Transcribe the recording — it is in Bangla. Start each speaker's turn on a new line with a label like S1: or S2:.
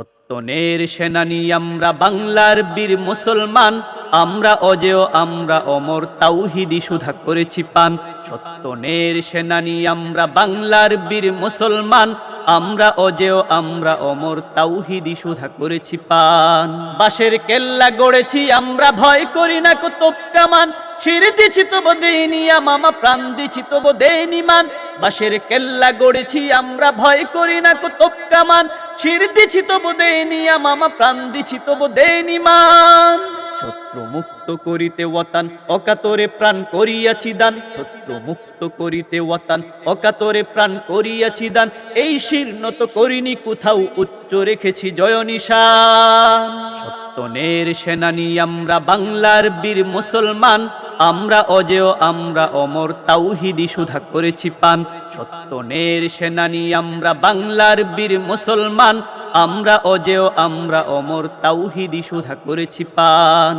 S1: সত্যনের সেনানি, আমরা বাংলার বীর মুসলমান। আমরা অজেয়, আমরা অমর তাউহিদি সুধা করেছি পান। সত্যনের সেনানি, আমরা বাংলার বীর মুসলমান। আমরা অজেয় আমরা অমর তাওহিদি সুধা করেছি পান। বাঁশের কেল্লা গড়েছি, আমরা ভয় করি না কত কামান। শির দিছি তব দেনিয়া মামা প্রাণ দিছি তব দেনি মান। বাঁশের কেল্লা গড়েছি, আমরা ভয় করি না কত কামান। শির দিছি তব দেনিয়া মামা প্রাণ দিছি তব দেনি মান। শত্রু মুক্ত করিতে ওয়াতান অকাতরে প্রাণ করিয়াছি দান। শত্রু মুক্ত করিতে ওয়াতান অকাতরে প্রাণ করিয়াছি দান। এই শীর্ণত করিনি, কোথাও উচ্চ রেখেছি জয় নিশান। সত্যনের সেনানি, আমরা বাংলার বীর মুসলমান। আমরা অজেয়, আমরা অমর তাওহিদি সুধা করেছি পান। সত্যনের সেনানি, আমরা বাংলার বীর মুসলমান। আমরা অজেয় আমরা অমর তাওহিদি সুধা করেছি পান।